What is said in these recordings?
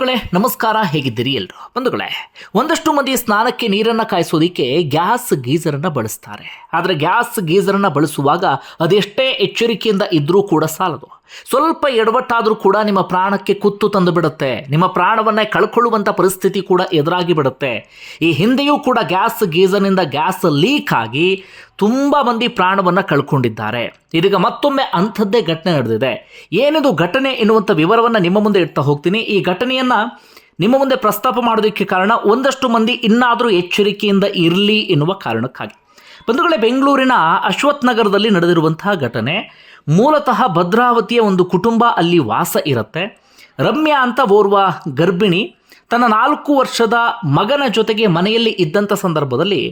ಬಂಧುಗಳೇ, ನಮಸ್ಕಾರ, ಹೇಗಿದ್ದೀರಿ ಎಲ್ಲರೂ ಬಂಧುಗಳೇ, ಒಂದಷ್ಟು ಮಂದಿ ಸ್ನಾನಕ್ಕೆ ನೀರನ್ನು ಕಾಯಿಸೋದಿಕ್ಕೆ ಗ್ಯಾಸ್ ಗೀಸರನ್ನು ಬಳಸ್ತಾರೆ. ಆದರೆ ಗ್ಯಾಸ್ ಗೀಸರನ್ನು ಬಳಸುವಾಗ ಅದೆಷ್ಟೇ ಎಚ್ಚರಿಕೆಯಿಂದ ಇದ್ದರೂ ಕೂಡ ಸಾಲದು. ಸ್ವಲ್ಪ ಎಡವಟ್ಟಾದರೂ ಕೂಡ ನಿಮ್ಮ ಪ್ರಾಣಕ್ಕೆ ಕುತ್ತು ತಂದು ಬಿಡುತ್ತೆ. ನಿಮ್ಮ ಪ್ರಾಣವನ್ನೇ ಕಳ್ಕೊಳ್ಳುವಂಥ ಪರಿಸ್ಥಿತಿ ಕೂಡ ಎದುರಾಗಿ ಬಿಡುತ್ತೆ. ಈ ಹಿಂದೆಯೂ ಕೂಡ ಗ್ಯಾಸ್ ಗೀಸರ್ನಿಂದ ಗ್ಯಾಸ್ ಲೀಕ್ ಆಗಿ ತುಂಬ ಮಂದಿ ಪ್ರಾಣವನ್ನು ಕಳ್ಕೊಂಡಿದ್ದಾರೆ. ಇದೀಗ ಮತ್ತೊಮ್ಮೆ ಅಂಥದ್ದೇ ಘಟನೆ ನಡೆದಿದೆ. ಏನಿದು ಘಟನೆ ಎನ್ನುವಂಥ ವಿವರವನ್ನು ನಿಮ್ಮ ಮುಂದೆ ಇಡ್ತಾ ಹೋಗ್ತೀನಿ. ಈ ಘಟನೆಯನ್ನು ನಿಮ್ಮ ಮುಂದೆ ಪ್ರಸ್ತಾಪ ಮಾಡೋದಕ್ಕೆ ಕಾರಣ ಒಂದಷ್ಟು ಮಂದಿ ಇನ್ನಾದರೂ ಎಚ್ಚರಿಕೆಯಿಂದ ಇರಲಿ ಎನ್ನುವ ಕಾರಣಕ್ಕಾಗಿ. ಬಂಧುಗಳೇ, ಬೆಂಗಳೂರಿನ ಅಶ್ವಥ್ ನಗರದಲ್ಲಿ ನಡೆದಿರುವಂತಹ ಘಟನೆ ಮೂಲತಃ ಭದ್ರಾವತಿಯ ಒಂದು ಕುಟುಂಬ ಅಲ್ಲಿ ವಾಸ ಇರುತ್ತೆ. ರಮ್ಯಾ ಅಂತ ಓರ್ವ ಗರ್ಭಿಣಿ, ತನ್ನ ನಾಲ್ಕು ವರ್ಷದ ಮಗನ ಜೊತೆಗೆ ಮನೆಯಲ್ಲಿ ಇದ್ದಂಥ ಸಂದರ್ಭದಲ್ಲಿ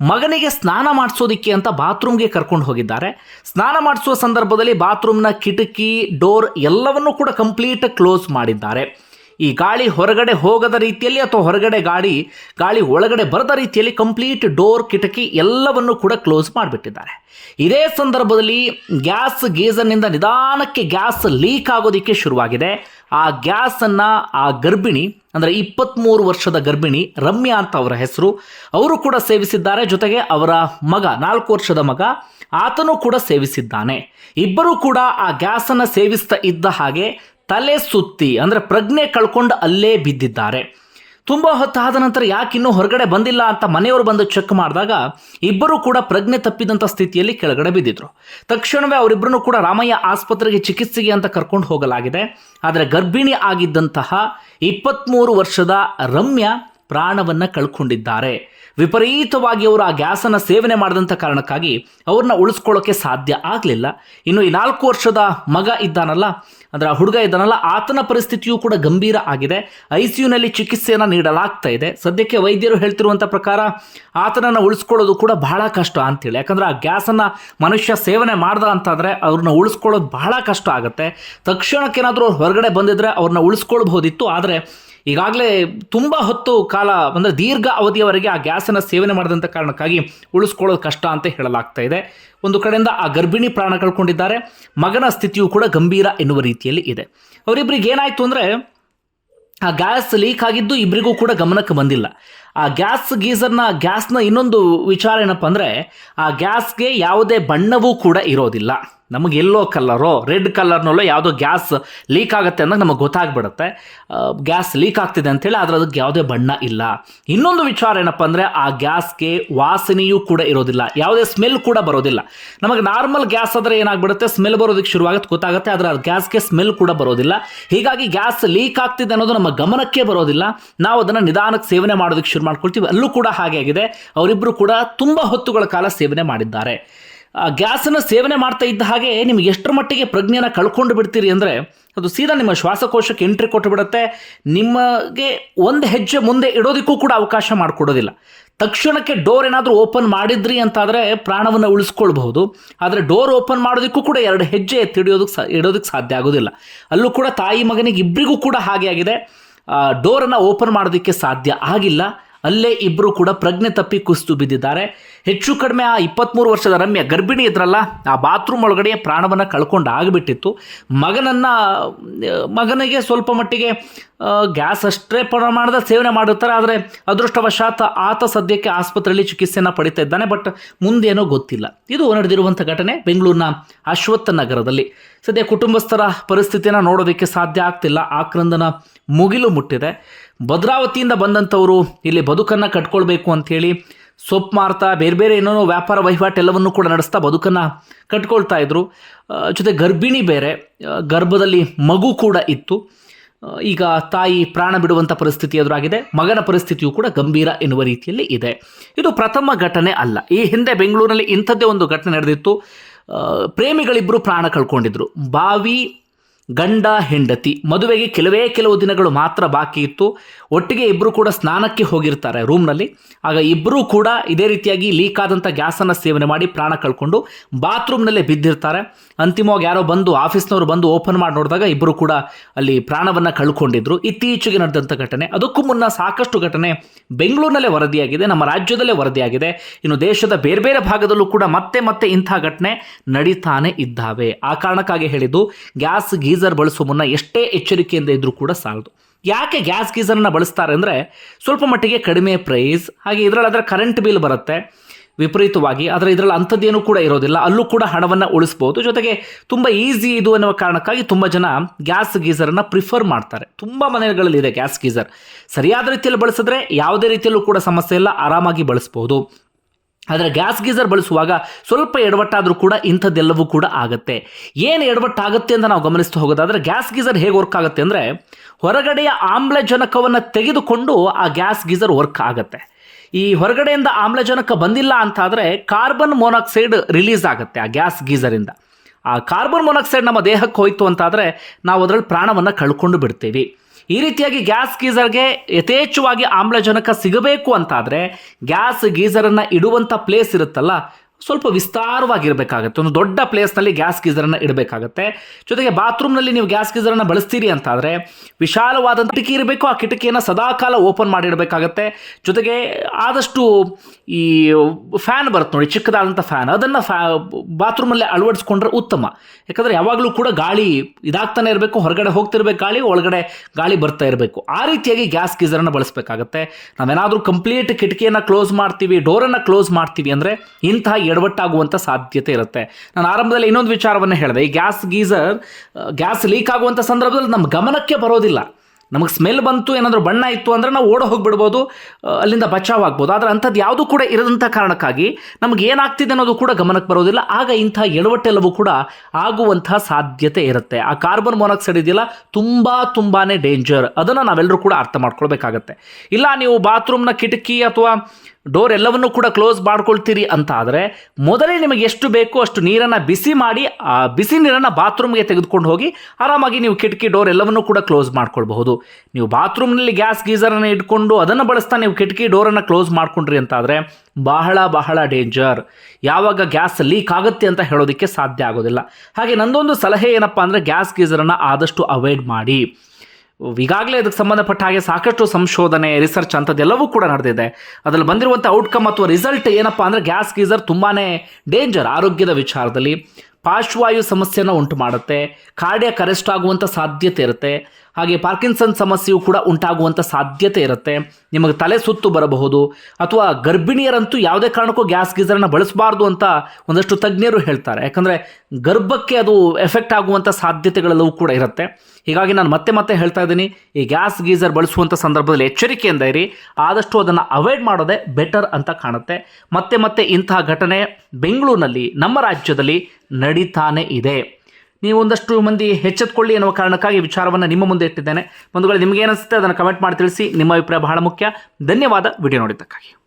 ಮಗನಿಗೆ ಸ್ನಾನ ಮಾಡಿಸೋದಿಕ್ಕೆ ಅಂತ ಬಾತ್ರೂಮ್ಗೆ ಕರ್ಕೊಂಡು ಹೋಗಿದ್ದಾರೆ. ಸ್ನಾನ ಮಾಡಿಸುವ ಸಂದರ್ಭದಲ್ಲಿ ಬಾತ್ರೂಮ್ನ ಕಿಟಕಿ, ಡೋರ್ ಎಲ್ಲವನ್ನೂ ಕೂಡ ಕಂಪ್ಲೀಟ್ ಕ್ಲೋಸ್ ಮಾಡಿದ್ದಾರೆ. ಈ ಗಾಳಿ ಹೊರಗಡೆ ಹೋಗದ ರೀತಿಯಲ್ಲಿ ಅಥವಾ ಹೊರಗಡೆ ಗಾಳಿ ಗಾಳಿ ಒಳಗಡೆ ಬರದ ರೀತಿಯಲ್ಲಿ ಕಂಪ್ಲೀಟ್ ಡೋರ್ ಕಿಟಕಿ ಎಲ್ಲವನ್ನು ಕೂಡ ಕ್ಲೋಸ್ ಮಾಡಿಬಿಟ್ಟಿದ್ದಾರೆ. ಇದೇ ಸಂದರ್ಭದಲ್ಲಿ ಗ್ಯಾಸ್ ಗೀಸರ್ನಿಂದ ನಿಧಾನಕ್ಕೆ ಗ್ಯಾಸ್ ಲೀಕ್ ಆಗೋದಕ್ಕೆ ಶುರುವಾಗಿದೆ. ಆ ಗ್ಯಾಸನ್ನು, ಆ ಗರ್ಭಿಣಿ, ಅಂದರೆ ಇಪ್ಪತ್ತ್ಮೂರು ವರ್ಷದ ಗರ್ಭಿಣಿ ರಮ್ಯಾ ಅಂತ ಅವರ ಹೆಸರು, ಅವರು ಕೂಡ ಸೇವಿಸಿದ್ದಾರೆ. ಜೊತೆಗೆ ಅವರ ಮಗ, ನಾಲ್ಕು ವರ್ಷದ ಮಗ, ಆತನೂ ಕೂಡ ಸೇವಿಸಿದ್ದಾನೆ. ಇಬ್ಬರೂ ಕೂಡ ಆ ಗ್ಯಾಸನ್ನು ಸೇವಿಸ್ತಾ ಇದ್ದ ಹಾಗೆ ತಲೆ ಸುತ್ತಿ, ಅಂದರೆ ಪ್ರಜ್ಞೆ ಕಳ್ಕೊಂಡು ಅಲ್ಲೇ ಬಿದ್ದಿದ್ದಾರೆ. ತುಂಬ ಹೊತ್ತಾದ ನಂತರ ಯಾಕೆ ಇನ್ನೂ ಹೊರಗಡೆ ಬಂದಿಲ್ಲ ಅಂತ ಮನೆಯವರು ಬಂದು ಚೆಕ್ ಮಾಡಿದಾಗ ಇಬ್ಬರು ಕೂಡ ಪ್ರಜ್ಞೆ ತಪ್ಪಿದಂಥ ಸ್ಥಿತಿಯಲ್ಲಿ ಕೆಳಗಡೆ ಬಿದ್ದಿದ್ರು. ತಕ್ಷಣವೇ ಅವರಿಬ್ಬರನ್ನು ಕೂಡ ರಾಮಯ್ಯ ಆಸ್ಪತ್ರೆಗೆ ಚಿಕಿತ್ಸೆಗೆ ಅಂತ ಕರ್ಕೊಂಡು ಹೋಗಲಾಗಿದೆ. ಆದರೆ ಗರ್ಭಿಣಿ ಆಗಿದ್ದಂತಹ ಇಪ್ಪತ್ತ್ಮೂರು ವರ್ಷದ ರಮ್ಯಾ ಪ್ರಾಣವನ್ನು ಕಳ್ಕೊಂಡಿದ್ದಾರೆ. ವಿಪರೀತವಾಗಿ ಅವರು ಆ ಗ್ಯಾಸನ್ನು ಸೇವನೆ ಮಾಡಿದಂಥ ಕಾರಣಕ್ಕಾಗಿ ಅವ್ರನ್ನ ಉಳಿಸ್ಕೊಳ್ಳೋಕೆ ಸಾಧ್ಯ ಆಗಲಿಲ್ಲ. ಇನ್ನು ಈ ನಾಲ್ಕು ವರ್ಷದ ಮಗ ಇದ್ದಾನಲ್ಲ, ಅಂದರೆ ಆ ಹುಡುಗ ಇದ್ದಾನಲ್ಲ, ಆತನ ಪರಿಸ್ಥಿತಿಯೂ ಕೂಡ ಗಂಭೀರ ಆಗಿದೆ. ಐ ಸಿ ಯುನಲ್ಲಿ ಚಿಕಿತ್ಸೆಯನ್ನು ನೀಡಲಾಗ್ತಾ ಇದೆ. ಸದ್ಯಕ್ಕೆ ವೈದ್ಯರು ಹೇಳ್ತಿರುವಂಥ ಪ್ರಕಾರ ಆತನನ್ನು ಉಳಿಸ್ಕೊಳ್ಳೋದು ಕೂಡ ಬಹಳ ಕಷ್ಟ ಅಂತೇಳಿ. ಯಾಕಂದರೆ ಆ ಗ್ಯಾಸನ್ನು ಮನುಷ್ಯ ಸೇವನೆ ಮಾಡ್ದ ಅಂತಂದರೆ ಅವ್ರನ್ನ ಉಳಿಸ್ಕೊಳ್ಳೋದು ಬಹಳ ಕಷ್ಟ ಆಗುತ್ತೆ. ತಕ್ಷಣಕ್ಕೇನಾದರೂ ಹೊರಗಡೆ ಬಂದಿದ್ರೆ ಅವ್ರನ್ನ ಉಳಿಸ್ಕೊಳ್ಬಹುದಿತ್ತು. ಆದರೆ ಈಗಾಗಲೇ ತುಂಬ ಹೊತ್ತು ಕಾಲ, ಅಂದರೆ ದೀರ್ಘ ಅವಧಿಯವರೆಗೆ ಆ ಗ್ಯಾಸನ್ನು ಸೇವನೆ ಮಾಡಿದಂಥ ಕಾರಣಕ್ಕಾಗಿ ಉಳಿಸ್ಕೊಳ್ಳೋದು ಕಷ್ಟ ಅಂತ ಹೇಳಲಾಗ್ತಾ ಇದೆ. ಒಂದು ಕಡೆಯಿಂದ ಆ ಗರ್ಭಿಣಿ ಪ್ರಾಣ ಕಳ್ಕೊಂಡಿದ್ದಾರೆ ಮಗನ ಸ್ಥಿತಿಯು ಕೂಡ ಗಂಭೀರ ಎನ್ನುವ ರೀತಿಯಲ್ಲಿ ಇದೆ. ಅವರಿಬ್ಬರಿಗೆ ಏನಾಯಿತು ಅಂದರೆ, ಆ ಗ್ಯಾಸ್ ಲೀಕ್ ಆಗಿದ್ದು ಇಬ್ಬರಿಗೂ ಕೂಡ ಗಮನಕ್ಕೆ ಬಂದಿಲ್ಲ. ಆ ಗ್ಯಾಸ್ ಗೀಸರ್ನ, ಗ್ಯಾಸ್ನ ಇನ್ನೊಂದು ವಿಚಾರ ಏನಪ್ಪ ಅಂದರೆ, ಆ ಗ್ಯಾಸ್ಗೆ ಯಾವುದೇ ಬಣ್ಣವೂ ಕೂಡ ಇರೋದಿಲ್ಲ. ನಮಗೆ ಎಲ್ಲೋ ಕಲರೋ ರೆಡ್ ಕಲರ್ನಲ್ಲೋ ಯಾವುದೋ ಗ್ಯಾಸ್ ಲೀಕ್ ಆಗುತ್ತೆ ಅನ್ನೋದು ನಮಗೆ ಗೊತ್ತಾಗ್ಬಿಡುತ್ತೆ. ಗ್ಯಾಸ್ ಲೀಕ್ ಆಗ್ತಿದೆ ಅಂತೇಳಿ ಆದರೆ ಅದಕ್ಕೆ ಯಾವುದೇ ಬಣ್ಣ ಇಲ್ಲ. ಇನ್ನೊಂದು ವಿಚಾರ ಏನಪ್ಪ ಅಂದರೆ, ಆ ಗ್ಯಾಸ್ಗೆ ವಾಸನೆಯೂ ಕೂಡ ಇರೋದಿಲ್ಲ. ಯಾವುದೇ ಸ್ಮೆಲ್ ಕೂಡ ಬರೋದಿಲ್ಲ. ನಮಗೆ ನಾರ್ಮಲ್ ಗ್ಯಾಸ್ ಆದರೆ ಏನಾಗ್ಬಿಡುತ್ತೆ ಸ್ಮೆಲ್ ಬರೋದಕ್ಕೆ ಶುರುವಾಗುತ್ತೆ, ಗೊತ್ತಾಗುತ್ತೆ, ಆದರೆ ಅದು ಗ್ಯಾಸ್ಗೆ ಸ್ಮೆಲ್ ಕೂಡ ಬರೋದಿಲ್ಲ. ಹೀಗಾಗಿ ಗ್ಯಾಸ್ ಲೀಕ್ ಆಗ್ತಿದೆ ಅನ್ನೋದು ನಮ್ಮ ಗಮನಕ್ಕೆ ಬರೋದಿಲ್ಲ. ನಾವು ಅದನ್ನು ನಿಧಾನಕ್ಕೆ ಸೇವನೆ ಮಾಡೋದಕ್ಕೆ ಶುರು ಮಾಡ್ಕೊಳ್ತೀವಿ. ಅಲ್ಲೂ ಕೂಡ ಹಾಗೆ ಆಗಿದೆ. ಅವರಿಬ್ಬರು ಕೂಡ ತುಂಬ ಹೊತ್ತುಗಳ ಕಾಲ ಸೇವನೆ ಮಾಡಿದ್ದಾರೆ. ಆ ಗ್ಯಾಸನ್ನು ಸೇವನೆ ಮಾಡ್ತಾ ಇದ್ದ ಹಾಗೆ ನಿಮಗೆ ಎಷ್ಟರ ಮಟ್ಟಿಗೆ ಪ್ರಜ್ಞೆನ ಕಳ್ಕೊಂಡು ಬಿಡ್ತೀರಿ ಅಂದರೆ ಅದು ಸೀದಾ ನಿಮ್ಮ ಶ್ವಾಸಕೋಶಕ್ಕೆ ಎಂಟ್ರಿ ಕೊಟ್ಟು ಬಿಡುತ್ತೆ ನಿಮಗೆ ಒಂದು ಹೆಜ್ಜೆ ಮುಂದೆ ಇಡೋದಕ್ಕೂ ಕೂಡ ಅವಕಾಶ ಮಾಡಿಕೊಡೋದಿಲ್ಲ. ತಕ್ಷಣಕ್ಕೆ ಡೋರ್ ಏನಾದರೂ ಓಪನ್ ಮಾಡಿದ್ರಿ ಅಂತಾದರೆ ಪ್ರಾಣವನ್ನು ಉಳಿಸ್ಕೊಳ್ಬಹುದು. ಆದರೆ ಡೋರ್ ಓಪನ್ ಮಾಡೋದಕ್ಕೂ ಕೂಡ ಎರಡು ಹೆಜ್ಜೆ ಎತ್ತಿಡಿಯೋದಕ್ಕೆ ಸಾ ಇಡೋದಕ್ಕೆ ಸಾಧ್ಯ ಆಗೋದಿಲ್ಲ. ಅಲ್ಲೂ ಕೂಡ ತಾಯಿ ಮಗನಿಗೆ ಇಬ್ಬರಿಗೂ ಕೂಡ ಹಾಗೆ ಆಗಿದೆ. ಡೋರನ್ನು ಓಪನ್ ಮಾಡೋದಕ್ಕೆ ಸಾಧ್ಯ ಆಗಿಲ್ಲ. ಅಲ್ಲೇ ಇಬ್ಬರು ಕೂಡ ಪ್ರಜ್ಞೆ ತಪ್ಪಿ ಕುಸಿದು ಬಿದ್ದಿದ್ದಾರೆ. ಹೆಚ್ಚು ಕಡಿಮೆ ಆ ಇಪ್ಪತ್ತ್ಮೂರು ವರ್ಷದ ರಮ್ಯ ಗರ್ಭಿಣಿ ಇದ್ರಲ್ಲ, ಆ ಬಾತ್ರೂಮ್ ಒಳಗಡೆ ಪ್ರಾಣವನ್ನು ಕಳ್ಕೊಂಡು ಆಗಿಬಿಟ್ಟಿತ್ತು. ಮಗನನ್ನು, ಮಗನಿಗೆ ಸ್ವಲ್ಪ ಮಟ್ಟಿಗೆ ಗ್ಯಾಸ್ ಅಷ್ಟೇ ಪ್ರಮಾಣದ ಸೇವನೆ ಮಾಡಿರ್ತಾರೆ ಆದರೆ ಅದೃಷ್ಟವಶಾತ್ ಆತ ಸದ್ಯಕ್ಕೆ ಆಸ್ಪತ್ರೆಯಲ್ಲಿ ಚಿಕಿತ್ಸೆಯನ್ನು ಪಡಿತಾ ಇದ್ದಾನೆ, ಬಟ್ ಮುಂದೇನೋ ಗೊತ್ತಿಲ್ಲ. ಇದು ನಡೆದಿರುವಂಥ ಘಟನೆ ಬೆಂಗಳೂರಿನ ಅಶ್ವತ್ಥ ನಗರದಲ್ಲಿ. ಸದ್ಯ ಕುಟುಂಬಸ್ಥರ ಪರಿಸ್ಥಿತಿಯನ್ನು ನೋಡೋದಕ್ಕೆ ಸಾಧ್ಯ ಆಗ್ತಿಲ್ಲ. ಆಕ್ರಂದನ ಮುಗಿಲು ಮುಟ್ಟಿದೆ. ಭದ್ರಾವತಿಯಿಂದ ಬಂದಂಥವರು ಇಲ್ಲಿ ಬದುಕನ್ನು ಕಟ್ಕೊಳ್ಬೇಕು ಅಂಥೇಳಿ ಸೊಪ್ಪು ಮಾರ್ತಾ ಬೇರೆ ಬೇರೆ ಏನೋ ವ್ಯಾಪಾರ ವಹಿವಾಟು ಎಲ್ಲವನ್ನು ಕೂಡ ನಡೆಸ್ತಾ ಬದುಕನ್ನು ಕಟ್ಕೊಳ್ತಾ ಇದ್ರು. ಜೊತೆ ಗರ್ಭಿಣಿ ಬೇರೆ. ಗರ್ಭದಲ್ಲಿ ಮಗು ಕೂಡ ಇತ್ತು. ಈಗ ತಾಯಿ ಪ್ರಾಣ ಬಿಡುವಂಥ ಪರಿಸ್ಥಿತಿ ಎದುರಾಗಿದೆ. ಮಗನ ಪರಿಸ್ಥಿತಿಯು ಕೂಡ ಗಂಭೀರ ಎನ್ನುವ ರೀತಿಯಲ್ಲಿ ಇದೆ. ಇದು ಪ್ರಥಮ ಘಟನೆ ಅಲ್ಲ. ಈ ಹಿಂದೆ ಬೆಂಗಳೂರಿನಲ್ಲಿ ಇಂಥದ್ದೇ ಒಂದು ಘಟನೆ ನಡೆದಿತ್ತು. ಪ್ರೇಮಿಗಳಿಬ್ಬರು ಪ್ರಾಣ ಕಳ್ಕೊಂಡಿದ್ರು. ಬಾವಿ ಗಂಡ, ಹೆಂಡತಿ. ಮದುವೆಗೆ ಕೆಲವೇ ಕೆಲವು ದಿನಗಳು ಮಾತ್ರ ಬಾಕಿ ಇತ್ತು. ಒಟ್ಟಿಗೆ ಇಬ್ಬರು ಕೂಡ ಸ್ನಾನಕ್ಕೆ ಹೋಗಿರ್ತಾರೆ ರೂಮ್ನಲ್ಲಿ. ಆಗ ಇಬ್ಬರೂ ಕೂಡ ಇದೇ ರೀತಿಯಾಗಿ ಲೀಕ್ ಆದಂಥ ಗ್ಯಾಸನ್ನು ಸೇವನೆ ಮಾಡಿ ಪ್ರಾಣ ಕಳ್ಕೊಂಡು ಬಾತ್ರೂಮ್ನಲ್ಲೇ ಬಿದ್ದಿರ್ತಾರೆ. ಅಂತಿಮವಾಗಿ ಯಾರೋ ಬಂದು ಆಫೀಸ್ನವರು ಬಂದು ಓಪನ್ ಮಾಡಿ ನೋಡಿದಾಗ ಇಬ್ಬರು ಕೂಡ ಅಲ್ಲಿ ಪ್ರಾಣವನ್ನು ಕಳ್ಕೊಂಡಿದ್ರು. ಇತ್ತೀಚೆಗೆ ನಡೆದಂಥ ಘಟನೆ. ಅದಕ್ಕೂ ಮುನ್ನ ಸಾಕಷ್ಟು ಘಟನೆ ಬೆಂಗಳೂರಿನಲ್ಲೇ ವರದಿಯಾಗಿದೆ, ನಮ್ಮ ರಾಜ್ಯದಲ್ಲೇ ವರದಿಯಾಗಿದೆ. ಇನ್ನು ದೇಶದ ಬೇರೆ ಬೇರೆ ಭಾಗದಲ್ಲೂ ಕೂಡ ಮತ್ತೆ ಮತ್ತೆ ಇಂಥ ಘಟನೆ ನಡೀತಾನೆ ಇದ್ದಾವೆ. ಆ ಕಾರಣಕ್ಕಾಗಿ ಹೇಳಿದ್ದು, ಗ್ಯಾಸ್ ಗೀಸರ್ ಬಳಸುವ ಮುನ್ನ ಎಷ್ಟೇ ಎಚ್ಚರಿಕೆಯಿಂದ ಇದ್ದರೂ ಕೂಡ ಸಾಲದು. ಯಾಕೆ ಗ್ಯಾಸ್ ಗೀಸರನ್ನು ಬಳಸ್ತಾರೆ ಅಂದರೆ ಸ್ವಲ್ಪ ಮಟ್ಟಿಗೆ ಕಡಿಮೆ ಪ್ರೈಸ್, ಹಾಗೆ ಇದರಲ್ಲಿ ಅದರ ಕರೆಂಟ್ ಬಿಲ್ ಬರುತ್ತೆ. ವಿಪರೀತವಾಗಿ ಆದರೆ ಇದರಲ್ಲಿ ಅಂಥದ್ದೇನು ಕೂಡ ಇರೋದಿಲ್ಲ. ಅಲ್ಲೂ ಕೂಡ ಹಣವನ್ನು ಉಳಿಸ್ಬೋದು. ಜೊತೆಗೆ ತುಂಬ ಈಸಿ ಇದು ಅನ್ನುವ ಕಾರಣಕ್ಕಾಗಿ ತುಂಬ ಜನ ಗ್ಯಾಸ್ ಗೀಸರನ್ನು ಪ್ರಿಫರ್ ಮಾಡ್ತಾರೆ. ತುಂಬ ಮನೆಗಳಲ್ಲಿ ಇದೆ ಗ್ಯಾಸ್ ಗೀಸರ್. ಸರಿಯಾದ ರೀತಿಯಲ್ಲಿ ಬಳಸಿದ್ರೆ ಯಾವುದೇ ರೀತಿಯಲ್ಲೂ ಕೂಡ ಸಮಸ್ಯೆ ಇಲ್ಲ. ಆರಾಮಾಗಿ ಬಳಸ್ಬೋದು. ಆದರೆ ಗ್ಯಾಸ್ ಗೀಸರ್ ಬಳಸುವಾಗ ಸ್ವಲ್ಪ ಎಡವಟ್ಟಾದರೂ ಕೂಡ ಇಂಥದ್ದೆಲ್ಲವೂ ಕೂಡ ಆಗುತ್ತೆ. ಏನು ಎಡವಟ್ಟಾಗುತ್ತೆ ಅಂತ ನಾವು ಗಮನಿಸ್ತಾ ಹೋಗೋದಾದರೆ ಗ್ಯಾಸ್ ಗೀಸರ್ ಹೇಗೆ ವರ್ಕ್ ಆಗುತ್ತೆ ಅಂದರೆ ಹೊರಗಡೆಯ ಆಮ್ಲಜನಕವನ್ನು ತೆಗೆದುಕೊಂಡು ಆ ಗ್ಯಾಸ್ ಗೀಸರ್ ವರ್ಕ್ ಆಗುತ್ತೆ. ಈ ಹೊರಗಡೆಯಿಂದ ಆಮ್ಲಜನಕ ಬಂದಿಲ್ಲ ಅಂತಾದರೆ ಕಾರ್ಬನ್ ಮೊನಾಕ್ಸೈಡ್ ರಿಲೀಸ್ ಆಗುತ್ತೆ ಆ ಗ್ಯಾಸ್ ಗೀಸರಿಂದ. ಆ ಕಾರ್ಬನ್ ಮೊನಾಕ್ಸೈಡ್ ನಮ್ಮ ದೇಹಕ್ಕೆ ಹೋಯಿತು ಅಂತಾದರೆ ನಾವು ಅದರಲ್ಲಿ ಪ್ರಾಣವನ್ನು ಕಳ್ಕೊಂಡು ಬಿಡ್ತೀವಿ. ಈ ರೀತಿಯಾಗಿ ಗ್ಯಾಸ್ ಗೀಸರ್ಗೆ ಯಥೇಚ್ಛವಾಗಿ ಆಮ್ಲಜನಕ ಸಿಗಬೇಕು ಅಂತಾದರೆ ಗ್ಯಾಸ್ ಗೀಸರನ್ನು ಇಡುವಂಥ ಪ್ಲೇಸ್ ಇರುತ್ತಲ್ಲ ಸ್ವಲ್ಪ ವಿಸ್ತಾರವಾಗಿರಬೇಕಾಗತ್ತೆ. ಒಂದು ದೊಡ್ಡ ಪ್ಲೇಸ್ನಲ್ಲಿ ಗ್ಯಾಸ್ ಗೀಸರನ್ನು ಇಡಬೇಕಾಗತ್ತೆ. ಜೊತೆಗೆ ಬಾತ್ರೂಮ್ನಲ್ಲಿ ನೀವು ಗ್ಯಾಸ್ ಗೀಸರನ್ನು ಬಳಸ್ತೀರಿ ಅಂತಾದರೆ ವಿಶಾಲವಾದಂಥ ಕಿಟಕಿ ಇರಬೇಕು, ಆ ಕಿಟಕಿಯನ್ನು ಸದಾಕಾಲ ಓಪನ್ ಮಾಡಿಡಬೇಕಾಗತ್ತೆ. ಜೊತೆಗೆ ಆದಷ್ಟು ಈ ಫ್ಯಾನ್ ಬರುತ್ತೆ ನೋಡಿ ಚಿಕ್ಕದಾದಂಥ ಫ್ಯಾನ್. ಅದನ್ನು ಫ್ಯಾ, ಬಾತ್ರೂಮಲ್ಲಿ ಅಳವಡಿಸ್ಕೊಂಡ್ರೆ ಉತ್ತಮ. ಯಾಕಂದರೆ ಯಾವಾಗಲೂ ಕೂಡ ಗಾಳಿ ಇದಾಗ್ತಾನೆ ಇರಬೇಕು, ಹೊರಗಡೆ ಹೋಗ್ತಿರ್ಬೇಕು ಗಾಳಿ, ಒಳಗಡೆ ಗಾಳಿ ಬರ್ತಾ ಇರಬೇಕು. ಆ ರೀತಿಯಾಗಿ ಗ್ಯಾಸ್ ಗೀಸರನ್ನು ಬಳಸಬೇಕಾಗತ್ತೆ. ನಾವೇನಾದರೂ ಕಂಪ್ಲೀಟ್ ಕಿಟಕಿಯನ್ನು ಕ್ಲೋಸ್ ಮಾಡ್ತೀವಿ, ಡೋರನ್ನು ಕ್ಲೋಸ್ ಮಾಡ್ತೀವಿ ಅಂದರೆ ಇಂತಹ ಎಡವಟ್ಟಾಗುವಂಥ ಸಾಧ್ಯತೆ ಇರುತ್ತೆ. ನಾನು ಆರಂಭದಲ್ಲಿ ಇನ್ನೊಂದು ವಿಚಾರವನ್ನು ಹೇಳಿದೆ. ಈ ಗ್ಯಾಸ್ ಗೀಸರ್ ಗ್ಯಾಸ್ ಲೀಕ್ ಆಗುವಂಥ ಸಂದರ್ಭದಲ್ಲಿ ನಮ್ಮ ಗಮನಕ್ಕೆ ಬರೋದಿಲ್ಲ. ನಮಗೆ ಸ್ಮೆಲ್ ಬಂತು, ಏನಾದರೂ ಬಣ್ಣ ಇತ್ತು ಅಂದರೆ ನಾವು ಓಡ ಹೋಗಿಬಿಡ್ಬೋದು ಅಲ್ಲಿಂದ ಬಚಾವ್ ಆಗ್ಬೋದು. ಆದರೆ ಅಂಥದ್ದು ಯಾವುದು ಕೂಡ ಇರದಂಥ ಕಾರಣಕ್ಕಾಗಿ ನಮಗೆ ಏನಾಗ್ತಿದೆ ಅನ್ನೋದು ಕೂಡ ಗಮನಕ್ಕೆ ಬರೋದಿಲ್ಲ. ಆಗ ಇಂಥ ಎಡವಟ್ಟೆಲ್ಲವೂ ಕೂಡ ಆಗುವಂಥ ಸಾಧ್ಯತೆ ಇರುತ್ತೆ. ಆ ಕಾರ್ಬನ್ ಮೊನಾಕ್ಸೈಡ್ ಇದೆಯಲ್ಲ, ತುಂಬ ತುಂಬಾ ಡೇಂಜರ್. ಅದನ್ನು ನಾವೆಲ್ಲರೂ ಕೂಡ ಅರ್ಥ ಮಾಡ್ಕೊಳ್ಬೇಕಾಗತ್ತೆ. ಇಲ್ಲ, ನೀವು ಬಾತ್ರೂಮ್ನ ಕಿಟಕಿ ಅಥವಾ ಡೋರ್ ಎಲ್ಲವನ್ನೂ ಕೂಡ ಕ್ಲೋಸ್ ಮಾಡ್ಕೊಳ್ತೀರಿ ಅಂತ ಆದರೆ ಮೊದಲೇ ನಿಮಗೆ ಎಷ್ಟು ಬೇಕೋ ಅಷ್ಟು ನೀರನ್ನು ಬಿಸಿ ಮಾಡಿ, ಆ, ಬಿಸಿ ನೀರನ್ನು ಬಾತ್ರೂಮ್ಗೆ ತೆಗೆದುಕೊಂಡು ಹೋಗಿ ಆರಾಮಾಗಿ ನೀವು ಕಿಟಕಿ ಡೋರ್ ಎಲ್ಲವನ್ನೂ ಕೂಡ ಕ್ಲೋಸ್ ಮಾಡ್ಕೊಳ್ಬಹುದು. ನೀವು ಬಾತ್ರೂಮ್ನಲ್ಲಿ ಗ್ಯಾಸ್ ಗೀಸರನ್ನು ಇಟ್ಕೊಂಡು ಅದನ್ನು ಬಳಸ್ತಾ ನೀವು ಕಿಟಕಿ ಡೋರನ್ನು ಕ್ಲೋಸ್ ಮಾಡ್ಕೊಂಡ್ರಿ ಅಂತ ಆದರೆ ಬಹಳ ಬಹಳ ಡೇಂಜರ್ ಯಾವಾಗ ಗ್ಯಾಸ್ ಲೀಕ್ ಆಗುತ್ತೆ ಅಂತ ಹೇಳೋದಕ್ಕೆ ಸಾಧ್ಯ ಆಗೋದಿಲ್ಲ. ಹಾಗೆ ನಂದೊಂದು ಸಲಹೆ ಏನಪ್ಪ ಅಂದರೆ ಗ್ಯಾಸ್ ಗೀಸರನ್ನು ಆದಷ್ಟು ಅವಾಯ್ಡ್ ಮಾಡಿ. ಈಗಾಗಲೇ ಅದಕ್ಕೆ ಸಂಬಂಧಪಟ್ಟ ಹಾಗೆ ಸಾಕಷ್ಟು ಸಂಶೋಧನೆ ರಿಸರ್ಚ್ ಅಂಥದ್ದೆಲ್ಲವೂ ಕೂಡ ನಡೆದಿದೆ. ಅದರಲ್ಲಿ ಬಂದಿರುವಂಥ ಔಟ್ಕಮ್ ಅಥವಾ ರಿಸಲ್ಟ್ ಏನಪ್ಪ ಅಂದರೆ ಗ್ಯಾಸ್ ಗೀಸರ್ ತುಂಬಾ ಡೇಂಜರ್ ಆರೋಗ್ಯದ ವಿಚಾರದಲ್ಲಿ. ಪಾರ್ಶ್ವಾಯು ಸಮಸ್ಯೆನ ಉಂಟು ಮಾಡುತ್ತೆ ಕಾರ್ಡಿಯಕ್ ಅರೆಸ್ಟ್ ಆಗುವಂಥ ಸಾಧ್ಯತೆ ಇರುತ್ತೆ. ಹಾಗೆ ಪಾರ್ಕಿನ್ಸನ್ ಸಮಸ್ಯೆಯು ಕೂಡ ಉಂಟಾಗುವಂಥ ಸಾಧ್ಯತೆ ಇರುತ್ತೆ. ನಿಮಗೆ ತಲೆ ಸುತ್ತು ಬರಬಹುದು ಅಥವಾ ಗರ್ಭಿಣಿಯರಂತೂ ಯಾವುದೇ ಕಾರಣಕ್ಕೂ ಗ್ಯಾಸ್ ಗೀಸರನ್ನು ಬಳಸಬಾರ್ದು ಅಂತ ಒಂದಷ್ಟು ತಜ್ಞರು ಹೇಳ್ತಾರೆ. ಯಾಕಂದರೆ ಗರ್ಭಕ್ಕೆ ಅದು ಎಫೆಕ್ಟ್ ಆಗುವಂಥ ಸಾಧ್ಯತೆಗಳೆಲ್ಲವೂ ಕೂಡ ಇರುತ್ತೆ. ಹೀಗಾಗಿ ನಾನು ಮತ್ತೆ ಮತ್ತೆ ಹೇಳ್ತಾ ಇದ್ದೀನಿ, ಈ ಗ್ಯಾಸ್ ಗೀಸರ್ ಬಳಸುವಂಥ ಸಂದರ್ಭದಲ್ಲಿ ಎಚ್ಚರಿಕೆಯಿಂದ ಇರಿ. ಆದಷ್ಟು ಅದನ್ನು ಅವಾಯ್ಡ್ ಮಾಡೋದೇ ಬೆಟರ್ ಅಂತ ಕಾಣುತ್ತೆ. ಮತ್ತೆ ಮತ್ತೆ ಇಂತಹ ಘಟನೆ ಬೆಂಗಳೂರಿನಲ್ಲಿ, ನಮ್ಮ ರಾಜ್ಯದಲ್ಲಿ ನಡೀತಾನೆ ಇದೆ. ನೀವು ಒಂದಷ್ಟು ಮಂದಿ ಹೆಚ್ಚೆತ್ಕೊಳ್ಳಿ ಎನ್ನುವ ಕಾರಣಕ್ಕಾಗಿ ವಿಚಾರವನ್ನು ನಿಮ್ಮ ಮುಂದೆ ಇಟ್ಟಿದ್ದೇನೆ. ಬಂಧುಗಳು, ನಿಮಗೆ ಏನಿಸುತ್ತೆ ಅದನ್ನು ಕಮೆಂಟ್ ಮಾಡಿ ತಿಳಿಸಿ. ನಿಮ್ಮ ಅಭಿಪ್ರಾಯ ಬಹಳ ಮುಖ್ಯ. ಧನ್ಯವಾದ. ವಿಡಿಯೋ ನೋಡಿದ್ದಕ್ಕಾಗಿ.